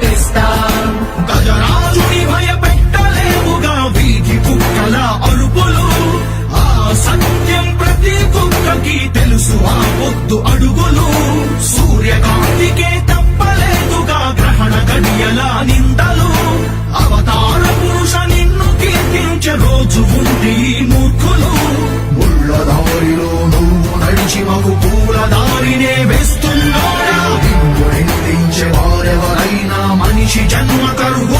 contestar. ya no matar un.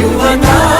యువతా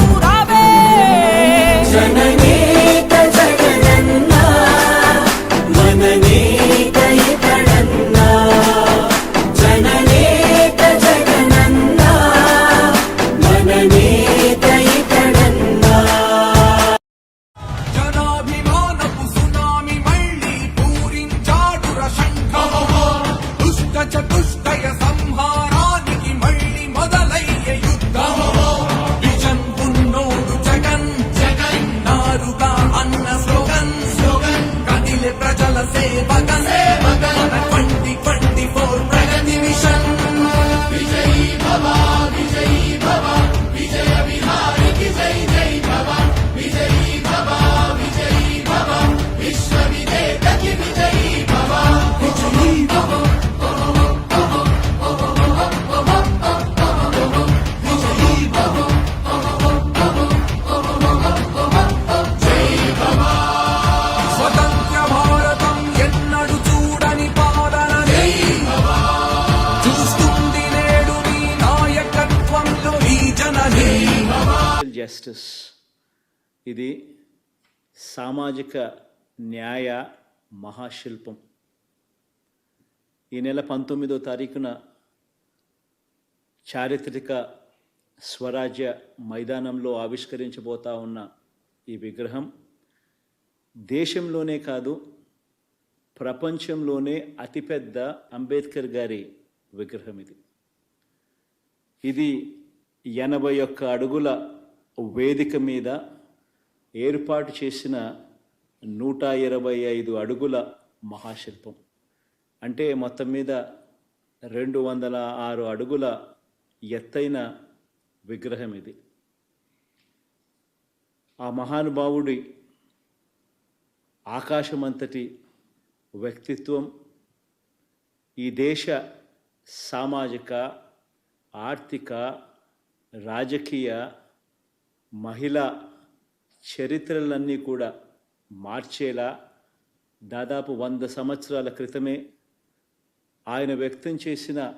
जननी justice ఇది సామాజిక న్యాయ మహాశిల్పం. ఈ నెల పంతొమ్మిదో తారీఖున చారిత్రక స్వరాజ్య మైదానంలో ఆవిష్కరించబోతా ఉన్న ఈ విగ్రహం దేశంలోనే కాదు ప్రపంచంలోనే అతిపెద్ద అంబేద్కర్ గారి విగ్రహం ఇది. ఇది ఎనభై ఒక్క అడుగుల వేదిక మీద ఏర్పాటు చేసిన నూట ఇరవై ఐదు అడుగుల మహాశిల్పం. అంటే మొత్తం మీద రెండు వందల ఆరు అడుగుల ఎత్తైన విగ్రహం ఇది. ఆ మహానుభావుడి ఆకాశమంతటి వ్యక్తిత్వం ఈ దేశ సామాజిక ఆర్థిక రాజకీయ మహిళ చరిత్రలన్నీ కూడా మార్చేలా దాదాపు వంద సంవత్సరాల క్రితమే ఆయన వ్యక్తం చేసిన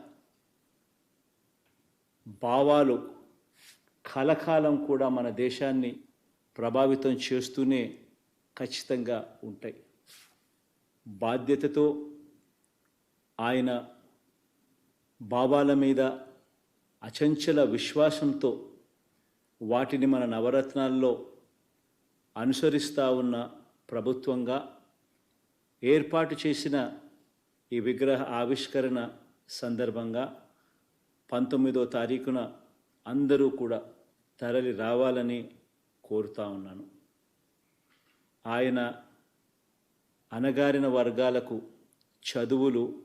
భావాలు కలకాలం కూడా మన దేశాన్ని ప్రభావితం చేస్తూనే ఖచ్చితంగా ఉంటాయి. బాధ్యతతో ఆయన భావాల మీద అచంచల విశ్వాసంతో వాటిని మన నవరత్నాల్లో అనుసరిస్తూ ఉన్న ప్రభుత్వంగా ఏర్పాటు చేసిన ఈ విగ్రహ ఆవిష్కరణ సందర్భంగా పంతొమ్మిదో తారీఖున అందరూ కూడా తరలి రావాలని కోరుతా ఉన్నాను. ఆయన అణగారిన వర్గాలకు చదువులు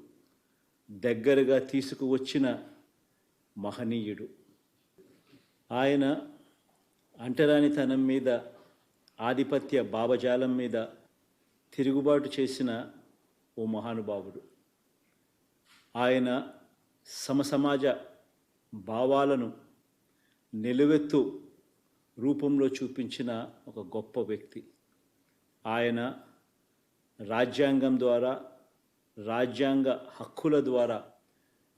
దగ్గరగా తీసుకువచ్చిన మహనీయుడు. ఆయన అంటరానితనం మీద ఆధిపత్య భావజాలం మీద తిరుగుబాటు చేసిన ఓ మహానుభావుడు. ఆయన సమసమాజ భావాలను నిలువెత్తు రూపంలో చూపించిన ఒక గొప్ప వ్యక్తి. ఆయన రాజ్యాంగం ద్వారా రాజ్యాంగ హక్కుల ద్వారా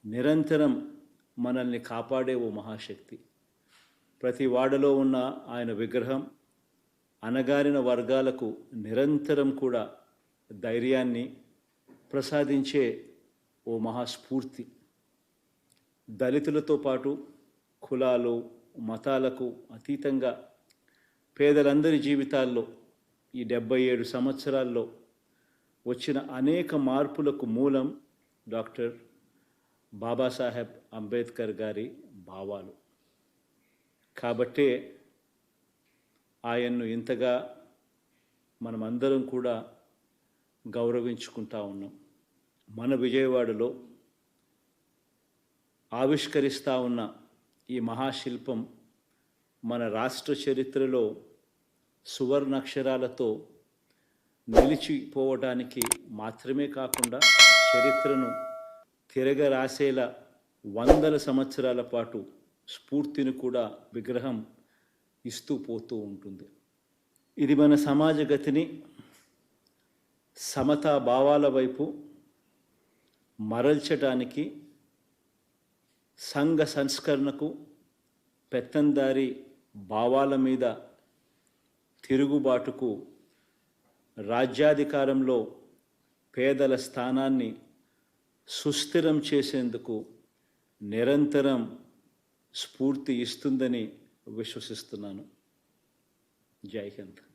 నిరంతరం మనల్ని కాపాడే ఓ మహాశక్తి. ప్రతి వాడలో ఉన్న ఆయన విగ్రహం అణగారిన వర్గాలకు నిరంతరం కూడా ధైర్యాన్ని ప్రసాదించే ఓ మహాస్ఫూర్తి. దళితులతో పాటు కులాలు మతాలకు అతీతంగా పేదలందరి జీవితాల్లో ఈ డెబ్బై ఏడు సంవత్సరాల్లో వచ్చిన అనేక మార్పులకు మూలం డాక్టర్ బాబాసాహెబ్ అంబేద్కర్ గారి భావాలు. కాబట్టే ఆయన్ను ఇంతగా మనమందరం కూడా గౌరవించుకుంటా ఉన్నాం. మన విజయవాడలో ఆవిష్కరిస్తూ ఉన్న ఈ మహాశిల్పం మన రాష్ట్ర చరిత్రలో సువర్ణాక్షరాలతో నిలిచిపోవడానికి మాత్రమే కాకుండా చరిత్రను తిరగరాసేలా వందల సంవత్సరాల పాటు స్ఫూర్తిని కూడా విగ్రహం ఇస్తూ పోతూ ఉంటుంది. ఇది మన సమాజ గతిని సమతా భావాల వైపు మరల్చడానికి సంఘ సంస్కరణకు పెత్తందారి భావాల మీద తిరుగుబాటుకు రాజ్యాధికారంలో పేదల స్థానాన్ని సుస్థిరం చేసేందుకు నిరంతరం స్ఫూర్తి ఇస్తుందని విశ్వసిస్తున్నాను. జై హింద్.